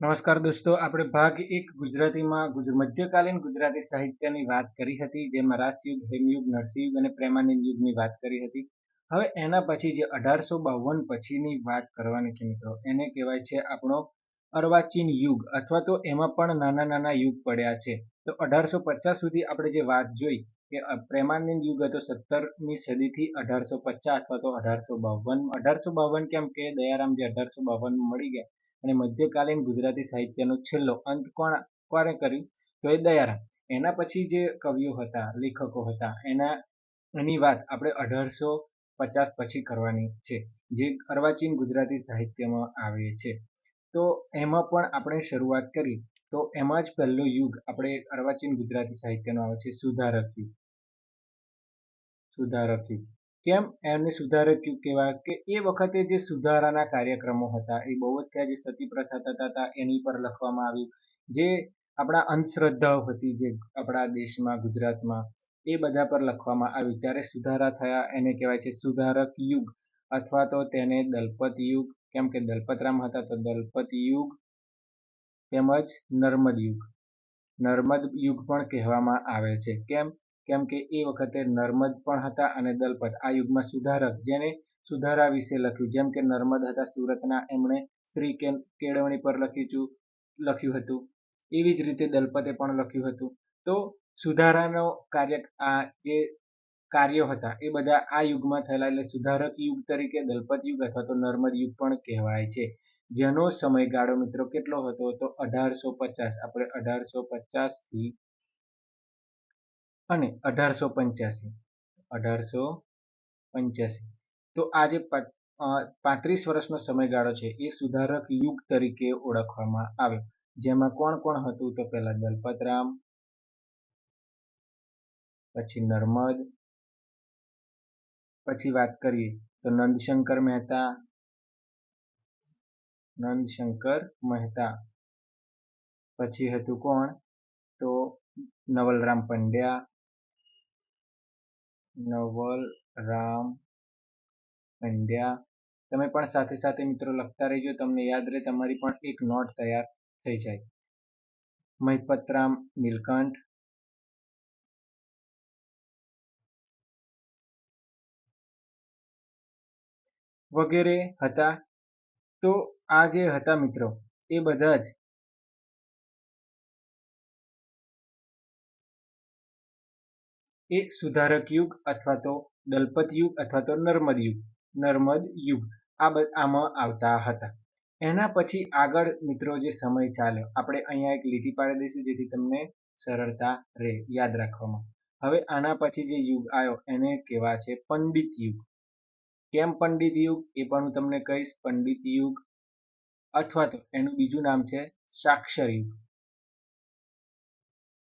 નમસ્કાર દોસ્તો, આપણે ભાગ એક ગુજરાતીમાં મધ્યકાલીન ગુજરાતી સાહિત્યની વાત કરી હતી, જેમાં રાજયુગ હેમયુગ નરસિંહયુગ અને પ્રેમાનંદ યુગની વાત કરી હતી. હવે એના પછી જે અઢારસો બાવન પછીની વાત કરવાની છે મિત્રો, એને કહેવાય છે આપણો અર્વાચીન યુગ, અથવા તો એમાં પણ નાના નાના યુગ પડ્યા છે. તો અઢારસો પચાસ સુધી આપણે જે વાત જોઈ, કે પ્રેમાનંદ યુગ હતો સત્તરમી સદીથી અઢારસો પચાસ અથવા તો અઢારસો બાવન અઢારસો બાવન કેમ કે દયારામ જે અઢારસો બાવન મળી ગયા અને મધ્યકાલીન ગુજરાતી સાહિત્યનો છેલ્લો અંત કોણ, કોણે કર્યું? તો એ દયારામ. એના પછી જે કવિઓ હતા, લેખકો હતા, એના, એની વાત આપણે અઢારસો પચાસ પછી કરવાની છે, જે અર્વાચીન ગુજરાતી સાહિત્યમાં આવે છે. તો એમાં પણ આપણે શરૂઆત કરી. તો એમાં જ પહેલો યુગ આપણે અર્વાચીન ગુજરાતી સાહિત્યનો આવે છે, સુધારક યુગ. સુધારક યુગ. કેમ એમને સુધારક યુગ કહેવાય કે એ વખતે જે સુધારાના કાર્યક્રમો હતા, એ બહુ જ ત્યાં જે સતી પ્રથા થતા હતા, એની પર લખવામાં આવ્યું. જે આપણા અંધશ્રદ્ધાઓ હતી, જે આપણા દેશમાં, ગુજરાતમાં, એ બધા પર લખવામાં આવ્યું. ત્યારે સુધારા થયા, એને કહેવાય છે સુધારક યુગ, અથવા તો તેને દલપત યુગ. કેમ કે દલપતરામ હતા, તો દલપત યુગ તેમજ નર્મદ યુગ. નર્મદ યુગ પણ કહેવામાં આવે છે. કેમ? કેમ કે એ વખતે નર્મદ પણ હતા અને દલપત આ યુગમાં સુધારક જેને સુધારા વિશે લખ્યું. જેમ કે નર્મદ હતા સુરતના, એમણે સ્ત્રી કેમ કેળવણી પર લખ્યું લખ્યું હતું. એવી જ રીતે દલપતે પણ લખ્યું હતું. તો સુધારાનો કાર્ય, આ જે કાર્યો હતા, એ બધા આ યુગમાં થયેલા એટલે સુધારક યુગ તરીકે દલપત યુગ અથવા તો નર્મદ યુગ પણ કહેવાય છે. જેનો સમયગાળો મિત્રો કેટલો હતો? તો અઢારસો પચાસ. આપણે અઢારસો પચાસથી અને અઢારસો પંચ્યાસી. અઢારસો પંચ્યાસી. તો આ જે પાંત્રીસ વર્ષનો સમયગાળો છે, એ સુધારક યુગ તરીકે ઓળખવામાં આવ્યો જેમાં કોણ કોણ હતું તો પહેલા દલપતરામ, પછી નર્મદ, પછી વાત કરીએ તો નંદશંકર મહેતા નંદશંકર મહેતા. પછી હતું કોણ? તો નવલરામ પંડ્યા નવલરામ પંડ્યા તમે પણ સાથે સાથે મિત્રો લખતા રહેજો. તમને યાદ રહે, તમારી પણ એક નોટ તૈયાર થઈ જાય. મહિપતરામ નીલકંઠ. વગેરે હતા. તો આ જે હતા મિત્રો, એ બધા જ એ સુધારક યુગ અથવા તો દલપત યુગ અથવા તો નર્મદ યુગ નર્મદ યુગ આ આમાં આવતા હતા. એના પછી આગળ મિત્રો જે સમય ચાલ્યો, આપણે અહીંયા એક લીટી પાડી દઈશું જેથી તમને સરળતા રહે યાદ રાખવામાં. હવે આના પછી જે યુગ આવ્યો, એને કહેવા છે પંડિત યુગ. કેમ પંડિત યુગ? એ પણ હું તમને કહીશ, પંડિત યુગ અથવા તો એનું બીજું નામ છે સાક્ષર યુગ.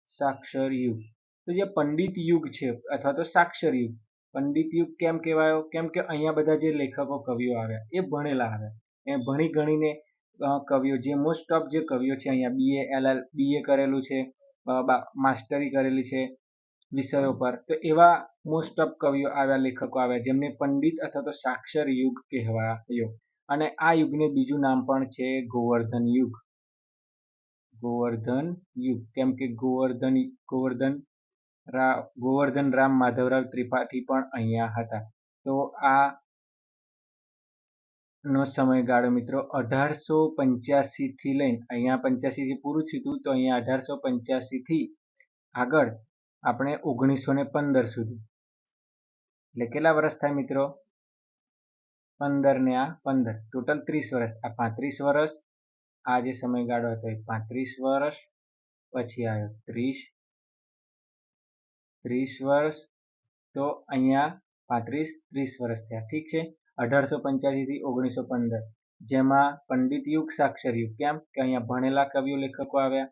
સાક્ષર યુગ. તો જે પંડિત યુગ છે, અથવા તો સાક્ષર યુગ, પંડિત યુગ કેમ કહેવાયો? કેમ કે અહીંયા બધા જે લેખકો કવિઓ આવ્યા, એ ભણેલા આવ્યા. એ ભણી ગણીને કવિઓ, જે મોસ્ટ ઓફ જે કવિઓ છે અહીંયા બીએ એલએલ બીએ કરેલું છે માસ્ટરી કરેલી છે, વિષયો પર. તો એવા મોસ્ટ ઓફ કવિઓ આવ્યા, લેખકો આવ્યા, જેમને પંડિત અથવા તો સાક્ષર યુગ કહેવાયો. અને આ યુગને બીજું નામ પણ છે ગોવર્ધન યુગ. ગોવર્ધન યુગ. કેમ કે ગોવર્ધન ગોવર્ધન ગોવર્ધન રામ માધવરાવ ત્રિપાઠી પણ અહીંયા હતા. તો આ નો સમયગાળો મિત્રો અઢારસો પંચ્યાસીથી લઈને, અહીંયા પંચ્યાસીથી પૂરું થયું તો અહીંયા અઢારસો પંચ્યાસીથી આગળ આપણે ઓગણીસો ને પંદર સુધી. એટલે કેટલા વર્ષ થાય મિત્રો? પંદર ને આ પંદર, ટોટલ ત્રીસ વર્ષ આ પાંત્રીસ વર્ષ આ જે સમયગાળો હતો એ પાંત્રીસ વર્ષ પછી આવ્યો. ત્રીસ ત્રીસ વર્ષ, તો અહીંયા પાંત્રીસ, ત્રીસ વર્ષ થયા. ઠીક છે? અઢારસો પંચ્યાસીથી ઓગણીસો પંદર. જેમાં પંડિત યુગ સાક્ષર યુગ. કેમ? કે અહીંયા ભણેલા કવિઓ લેખકો આવ્યા.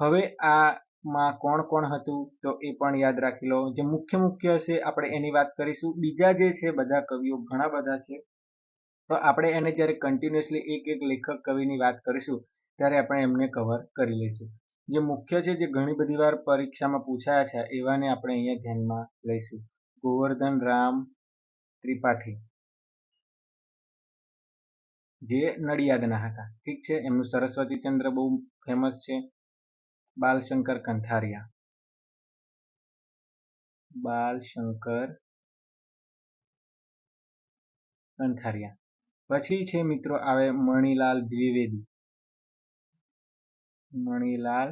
હવે આમાં કોણ કોણ હતું? તો એ પણ યાદ રાખી લો. જે મુખ્ય મુખ્ય છે, આપણે એની વાત કરીશું. બીજા જે છે, બધા કવિઓ ઘણા બધા છે. તો આપણે એને જ્યારે કન્ટિન્યુઅસલી એક એક લેખક કવિની વાત કરીશું, ત્યારે આપણે એમને કવર કરી લઈશું. જે મુખ્ય છે, જે ઘણી બધી વાર પરીક્ષામાં પૂછાયા છે, એવાને આપણે અહીંયા ધ્યાનમાં લઈશું. ગોવર્ધન રામ ત્રિપાઠી. જે નડિયાદના હતા. ઠીક છે, એમનું સરસ્વતીચંદ્ર બહુ ફેમસ છે. બાલશંકર કંથારિયા. બાલશંકર કંથારિયા. પછી છે મિત્રો આવે મણિલાલ દ્વિવેદી. મણિલાલ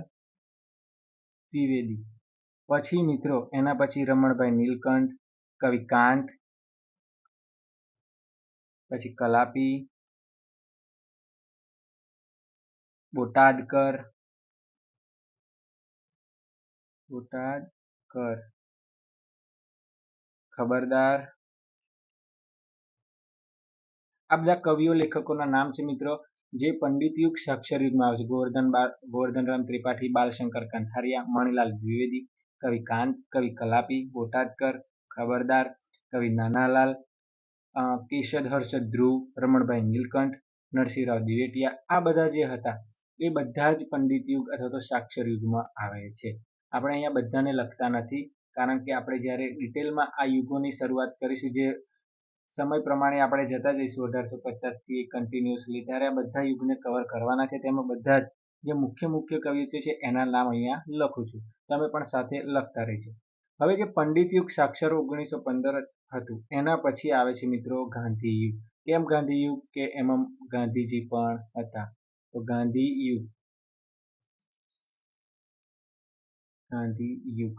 ત્રિવેદી. પછી મિત્રો, એના પછી રમણભાઈ નીલકંઠ, કવિ કાંત, પછી કલાપી, બોટાદકર બોટાદકર, ખબરદાર. આ બધા કવિઓ, લેખકોના નામ છે મિત્રો. જે પંડિત યુગ સાક્ષર યુગમાં આવે છે. ગોવર્ધન ગોવર્ધનરામ ત્રિપાઠી, બાલશંકર કંથારિયા મણિલાલ દ્વિવેદી, કવિ કાંત, કવિ કલાપી, બોટાદકર, ખબરદાર, કવિ નાનાલાલ કેશદ હર્ષદ ધ્રુવ રમણભાઈ નીલકંઠ, નરસિંહરાવ દિવેટિયા, આ બધા જે હતા, એ બધા જ પંડિત યુગ અથવા તો સાક્ષર યુગમાં આવે છે. આપણે અહીંયા બધાને લખતા નથી, કારણ કે આપણે જ્યારે ડિટેલમાં આ યુગોની શરૂઆત કરીશું, જે સમય પ્રમાણે આપણે જતા જઈશું અઢારસો પચાસથી કન્ટિન્યુઅસલી ત્યારે આ બધા યુગને કવર કરવાના છે. તેમાં બધા જ જે મુખ્ય મુખ્ય કવિઓ છે એના નામ અહીંયા લખું છું. તમે પણ સાથે લખતા રહેજો. હવે જે પંડિત યુગ સાક્ષર ઓગણીસો પંદર હતું, એના પછી આવે છે મિત્રો ગાંધી યુગ. કેમ ગાંધી યુગ? કે એમાં ગાંધીજી પણ હતા. તો ગાંધી યુગ. ગાંધી યુગ.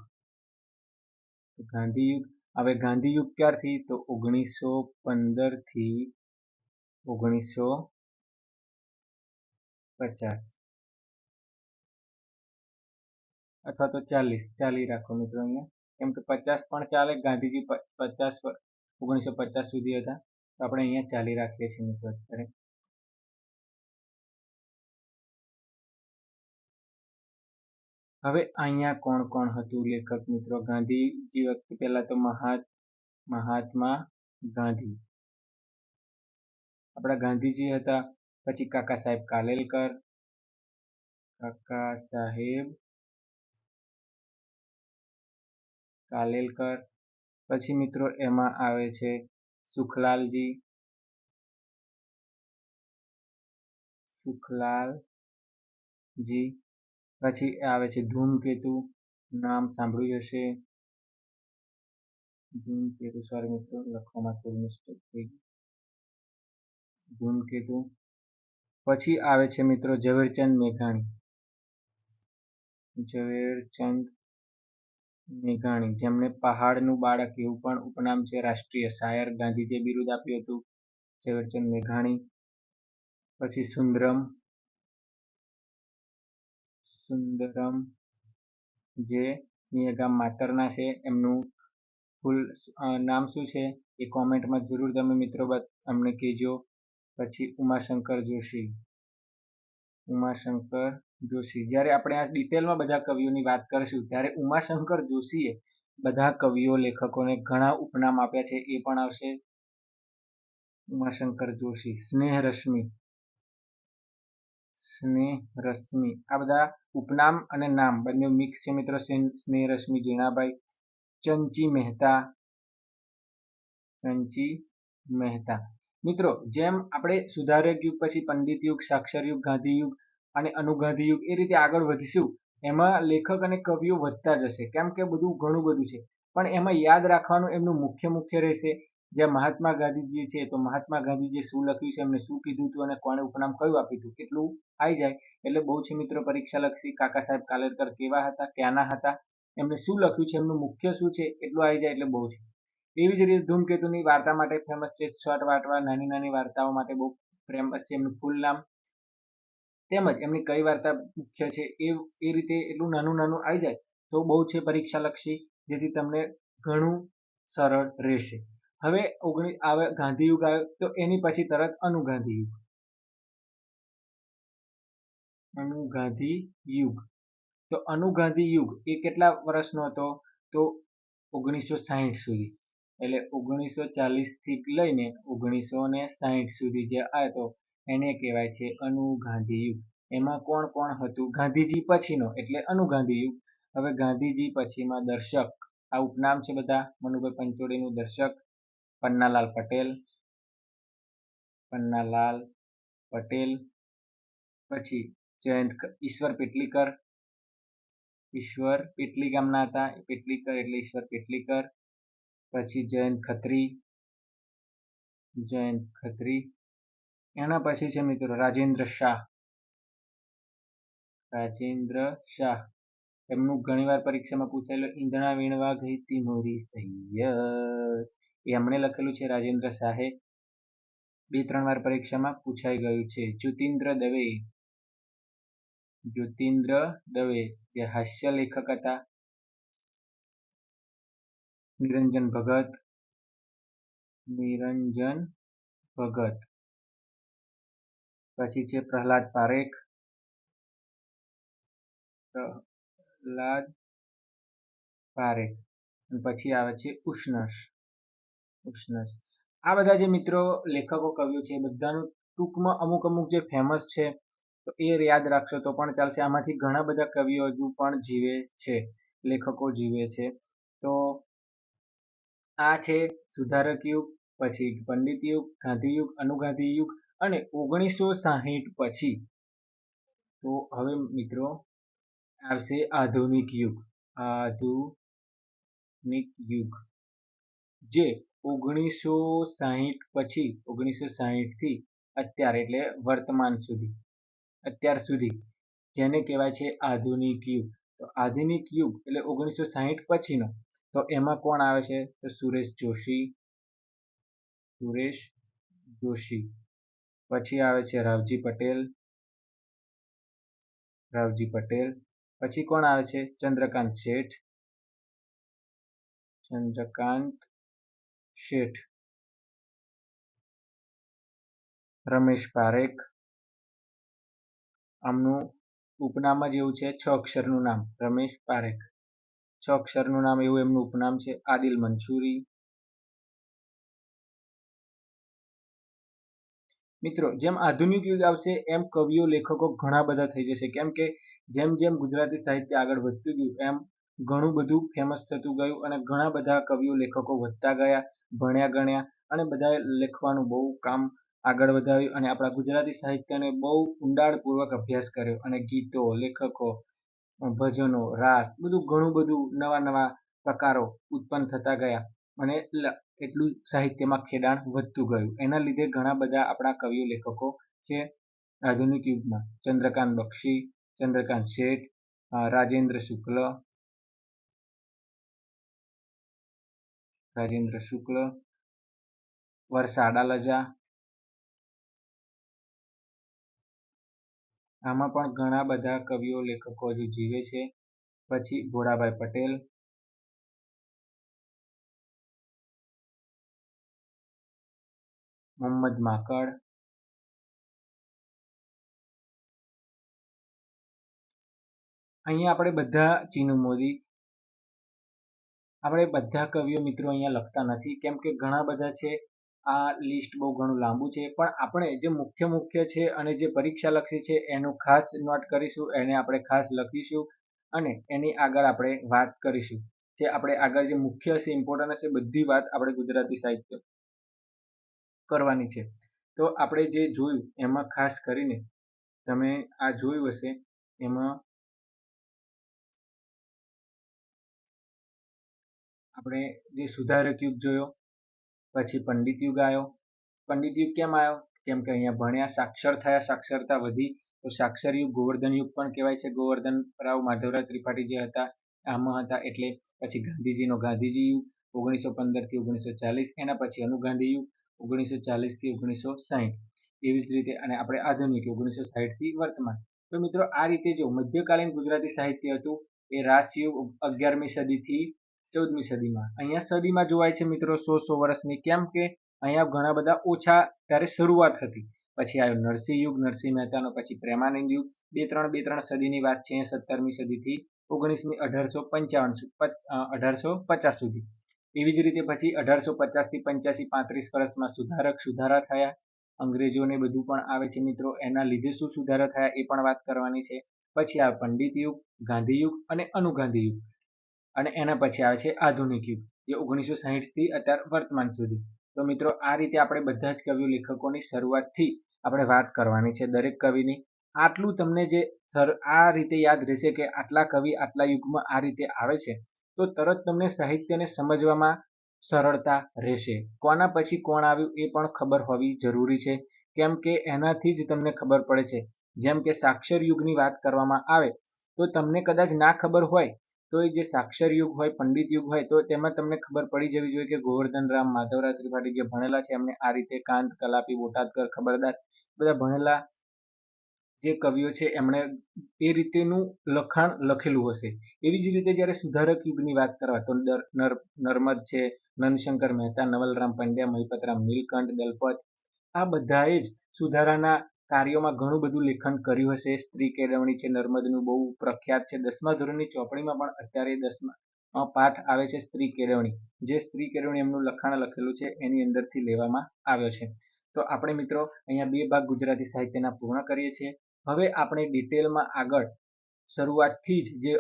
ગાંધી યુગ હવે ગાંધી યુગ ક્યારથી? તો ઓગણીસો પંદરથી ઓગણીસો પચાસ. અથવા તો ચાલીસ. ચાલી રાખો મિત્રો અહીંયા. કેમ કે પચાસ પણ ચાલે. ગાંધીજી પચાસ ઓગણીસો પચાસ સુધી હતા. તો આપણે અહીંયા ચાલી રાખીએ છીએ મિત્રો અત્યારે. હવે અહીંયા કોણ કોણ હતું લેખક મિત્રો ગાંધીજી વખતે? પહેલા તો મહાત્મા ગાંધી. આપણા ગાંધીજી હતા, પછી કાકા સાહેબ કાલેલકર, કાકા સાહેબ કાલેલકર, પછી મિત્રો એમાં આવે છે સુખલાલજી. સુખલાલજી પછી આવે છે ધૂમકેતુ. નામ સાંભળ્યું હશે. ધૂમકેતુ સોરી મિત્રો, લખવામાં થોડું મિસ્ટેક થઈ ધૂમકેતુ. પછી આવે છે મિત્રો ઝવેરચંદ મેઘાણી. ઝવેરચંદ મેઘાણી જેમને પહાડનું બાળક એવું પણ ઉપનામ છે રાષ્ટ્રીય. શાયર ગાંધીજીએ બિરુદ આપ્યું હતું ઝવેરચંદ મેઘાણી. પછી સુંદરમ. સુંદરમ જે ગામ માતરના છે, એમનું ફૂલ નામ શું છે એ કોમેન્ટમાં જરૂર તમે મિત્રો અમને કહેજો. પછી ઉમાશંકર જોશી. ઉમાશંકર જોશી. જ્યારે આપણે આ ડિટેલમાં બધા કવિઓની વાત કરીશું, ત્યારે ઉમાશંકર જોશીએ બધા કવિઓ, લેખકોને ઘણા ઉપનામ આપ્યા છે. એ પણ આવશે ઉમાશંકર જોશી. સ્નેહ રશ્મિ સ્નેહ રશ્મિ આ બધા ઉપનામ અને નામ બંને મિક્સ છે મિત્રો. સ્નેહ રશ્મિ જીણાભાઈ ચંચી મહેતા. ચંચી મહેતા. મિત્રો, જેમ આપણે સુધારક યુગ પછી પંડિત યુગ, સાક્ષર યુગ, ગાંધી યુગ અને અનુગાંધી યુગ એ રીતે આગળ વધીશું, એમાં લેખક અને કવિઓ વધતા જશે. કેમ કે બધું ઘણું બધું છે. પણ એમાં યાદ રાખવાનું એમનું મુખ્ય મુખ્ય રહેશે. જે મહાત્મા ગાંધીજી છે, તો મહાત્મા ગાંધીજીએ શું લખ્યું છે, એમને શું કીધું હતું અને કોણે ઉપનામ કયું આપ્યું હતું? એટલું આવી જાય. એટલે બહુ છે મિત્રો પરીક્ષા લક્ષી કાકા સાહેબ કાલેરકર કેવા હતા, ક્યાંના હતા, એમને શું લખ્યું છે, એમનું મુખ્ય શું છે, એટલું આવી જાય એટલે બહુ છે એવી જ રીતે ધૂમકેતુની વાર્તા માટે ફેમસ છે શોર્ટ વાર્તા, નાની નાની વાર્તાઓ માટે બહુ ફેમસ છે, એમનું ફૂલ નામ. તેમજ એમની કઈ વાર્તા મુખ્ય છે, એ એ રીતે એટલું નાનું નાનું આવી જાય, તો બહુ છે પરીક્ષા લક્ષી જેથી તમને ઘણું સરળ રહેશે. હવે ઓગણીસ આવે ગાંધી યુગ આવ્યો, તો એની પછી તરત અનુગાંધી યુગ. અનુગાંધી યુગ. તો અનુગાંધી યુગ એ કેટલા વર્ષનો હતો? તો ઓગણીસો સાહીઠ સુધી. એટલે ઓગણીસો ચાલીસથી લઈને ઓગણીસો ને સાહીઠ સુધી જે હતો એને કહેવાય છે અનુગાંધી યુગ. એમાં કોણ કોણ હતું? ગાંધીજી પછીનો, એટલે અનુગાંધી યુગ. હવે ગાંધીજી પછીમાં દર્શક. આ ઉપનામ છે બધા? મનુભાઈ પંચોળીનું દર્શક. પન્નાલાલ પટેલ. પન્નાલાલ પટેલ પછી જયંત ઈશ્વર પેટલીકર. ઈશ્વર પેટલી ગામના હતા પેટલીકર એટલે ઈશ્વર પેટલીકર. પછી જયંત ખત્રી. જયંત ખત્રી. એના પછી છે મિત્રો રાજેન્દ્ર શાહ. રાજેન્દ્ર શાહ. એમનું ઘણીવાર પરીક્ષામાં પૂછાયેલું ઈંધણા વીણવા ગઈ તી મોરી સૈયદ એમણે લખેલું છે રાજેન્દ્ર શાહે. બે, ત્રણ વાર પરીક્ષામાં પૂછાઈ ગયું છે જ્યોતિન્દ્ર દવે જ્યોતિન્દ્ર દવે જે હાસ્ય લેખક હતા. નિરંજન ભગત નિરંજન ભગત પછી છે પ્રહલાદ પારેખ પ્રહલાદ પારેખ પછી આવે છે ઉષ્ણસ ઉષ્ણસ આ બધા જે મિત્રો લેખકો, કવિઓ છે, એ બધાનું ટૂંકમાં અમુક અમુક જે ફેમસ છે તો એ યાદ રાખશો તો પણ ચાલશે. આમાંથી ઘણા બધા કવિઓ હજુ પણ જીવે છે, લેખકો જીવે છે. તો આ છે સુધારક યુગ, પછી પંડિત યુગ, ગાંધી યુગ, અનુગાંધી યુગ અને ઓગણીસો સાહીઠ પછી. તો હવે મિત્રો આવશે આધુનિક યુગ આધુનિક યુગ, જે ઓગણીસો સાહીઠ પછી, ઓગણીસો સાહીઠથી અત્યારે એટલે વર્તમાન સુધી. અત્યાર સુધી. જેને કહેવાય છે આધુનિક યુગ. તો આધુનિક યુગ એટલે ઓગણીસો સાહીઠ પછીનો. તો એમાં કોણ આવે છે? તો સુરેશ જોશી. સુરેશ જોશી. પછી આવે છે રાવજી પટેલ. રાવજી પટેલ. પછી કોણ આવે છે? ચંદ્રકાંત શેઠ. ચંદ્રકાંત શેઠ. રમેશ પારેખ. આમનું ઉપનામ જ એવું છે, છ અક્ષરનું નામ, રમેશ પારેખ. છ અક્ષરનું નામ એવું, એમનું ઉપનામ છે, આદિલ મંસૂરી. મિત્રો, જેમ આધુનિક યુગ આવશે, એમ કવિઓ, લેખકો ઘણા બધા થઈ જશે. કેમ કે, જેમ જેમ ગુજરાતી સાહિત્ય આગળ વધતું ગયું, એમ ઘણું બધું ફેમસ થતું ગયું અને ઘણા બધા કવિઓ, લેખકો વધતા ગયા, ભણ્યા ગણ્યા અને બધાએ લખવાનું બહુ કામ આગળ વધાવ્યું અને આપણા ગુજરાતી સાહિત્યને બહુ ઊંડાણપૂર્વક અભ્યાસ કર્યો અને ગીતો, લેખકો, ભજનો, રાસ, બધું ઘણું બધું નવા નવા પ્રકારો ઉત્પન્ન થતા ગયા અને એટલું સાહિત્યમાં ખેડાણ વધતું ગયું. એના લીધે ઘણા બધા આપણા કવિઓ, લેખકો છે આધુનિક યુગમાં. ચંદ્રકાંત બક્ષી, ચંદ્રકાંત શેઠ રાજેન્દ્ર શુક્લ રાજેન્દ્ર શુક્લ, વર્ષા આડાલજા આમાં પણ ઘણા બધા કવિઓ, લેખકો હજુ જીવે છે. પછી ભોળાભાઈ પટેલ. મોહમ્મદ માકડ. અહીંયા આપણે બધા ચીનુ મોદી. આપણે બધા કવિઓ મિત્રો અહીંયા લખતા નથી. કેમ કે ઘણા બધા છે આ લિસ્ટ બહુ ઘણું લાંબુ છે. પણ આપણે જે મુખ્ય મુખ્ય છે અને જે પરીક્ષા લક્ષી છે એનું ખાસ નોટ કરીશું, એને આપણે ખાસ લખીશું અને એની આગળ આપણે વાત કરીશું. જે આપણે આગળ જે મુખ્ય હશે ઇમ્પોર્ટન્ટ હશે, બધી વાત આપણે ગુજરાતી સાહિત્ય કરવાની છે. તો આપણે જે જોયું એમાં ખાસ કરીને તમે આ જોયું હશે, એમાં આપણે જે સુધારક યુગ જોયો પછી પંડિત યુગ આવ્યો. પંડિત યુગ કેમ આવ્યો? કેમ કે અહીંયા ભણ્યા, સાક્ષર થયા, સાક્ષરતા વધી. તો સાક્ષર યુગ ગોવર્ધન યુગ પણ કહેવાય છે. ગોવર્ધન રાવ માધવરાવ ત્રિપાઠી જે હતા, આમાં હતા એટલે પછી ગાંધીજીનો ગાંધીજી યુગ ઓગણીસો પંદરથી ઓગણીસો ચાલીસ એના પછી અનુગાંધી યુગ ઓગણીસો ચાલીસથી ઓગણીસો સાહીઠ એવી જ રીતે અને આપણે આધુનિક ઓગણીસો સાહીઠથી વર્તમાન. તો મિત્રો, આ રીતે જો મધ્યકાલીન ગુજરાતી સાહિત્ય હતું, એ રાસયુગ અગિયારમી સદીથી ચૌદમી સદીમાં. અહીંયા સદીમાં જોવાય છે મિત્રો સો સો વર્ષની કેમ કે અહીંયા ઘણા બધા ઓછા ત્યારે શરૂઆત હતી. પછી આવ્યો નરસિંહ યુગ, નરસિંહ મહેતાનો, પછી પ્રેમાનંદ યુગ. બે ત્રણ બે ત્રણ સદીની વાત છે સત્તરમી સદીથી ઓગણીસમી અઢારસો પંચાવન અઢારસો પચાસ સુધી. એવી જ રીતે પછી અઢારસો પચાસથી પંચ્યાસી, પાંત્રીસ વર્ષમાં સુધારક સુધારા થયા. અંગ્રેજોને બધું પણ આવે છે મિત્રો, એના લીધે શું સુધારા થયા એ પણ વાત કરવાની છે. પછી આ પંડિત યુગ, ગાંધી યુગ અને અનુગાંધી યુગ. અને એના પછી આવે છે આધુનિક યુગ, જે ઓગણીસો સાહીઠથી અત્યાર વર્તમાન સુધી. તો મિત્રો, આ રીતે આપણે બધા જ કવિઓ લેખકોની શરૂઆતથી આપણે વાત કરવાની છે દરેક કવિની. આટલું તમને જે સર, આ રીતે યાદ રહેશે કે આટલા કવિ આટલા યુગમાં આ રીતે આવે છે, તો તરત તમને સાહિત્યને સમજવામાં સરળતા રહેશે. કોના પછી કોણ આવ્યું એ પણ ખબર હોવી જરૂરી છે. કેમ કે એનાથી જ તમને ખબર પડે છે. જેમ કે સાક્ષર યુગની વાત કરવામાં આવે, તો તમને કદાચ ના ખબર હોય તો એ જે સાક્ષર યુગ હોય, પંડિત યુગ હોય, તો તેમાં તમને ખબર પડી જવી જોઈએ કે ગોવર્ધન રામ માધવરા ત્રિપાઠી જે ભણેલા છે, એમને આ રીતે કાંત, કલાપી, બોટાદકર, ખબરદાર બધા ભણેલા જે કવિઓ છે, એમણે એ રીતેનું લખાણ લખેલું હશે. એવી જ રીતે જ્યારે સુધારક યુગની વાત કરવા, તો નર્મદ છે, નંદશંકર મહેતા, નવલરામ પંડ્યા, મહિપતરામ નીલકંઠ, દલપત, આ બધાએ જ સુધારાના કાર્યોમાં ઘણું બધું લેખન કર્યું હશે. સ્ત્રી કેળવણી છે, નર્મદનું બહુ પ્રખ્યાત છે. દસમા ધોરણની ચોપડીમાં પણ અત્યારે દસમા પાઠ આવે છે સ્ત્રી કેળવણી જે સ્ત્રી કેળવણી એમનું લખાણ લખેલું છે, એની અંદરથી લેવામાં આવ્યો છે. તો આપણે મિત્રો અહીંયા બે ભાગ ગુજરાતી સાહિત્યના પૂર્ણ કરીએ છીએ. હવે આપણે ડિટેલમાં આગળ શરૂઆતથી જ જે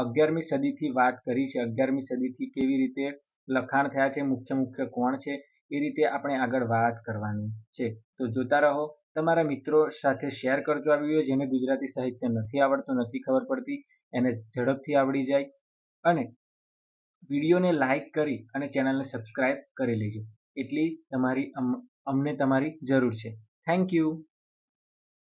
અગિયારમી સદીથી વાત કરી છે. અગિયારમી સદીથી કેવી રીતે લખાણ થયા છે, મુખ્ય મુખ્ય કોણ છે, એ રીતે આપણે આગળ વાત કરવાની છે. તો જોતા રહો. તમારા મિત્રો સાથે શેર કરજો આ વીડિયો જેને ગુજરાતી સાહિત્ય નથી આવડતું, નથી ખબર પડતી, એને ઝડપથી આવડી જાય. અને વિડીયોને લાઈક કરી અને ચેનલને સબસ્ક્રાઈબ કરી લેજો. એટલી તમારી અમને તમારી જરૂર છે. Thank you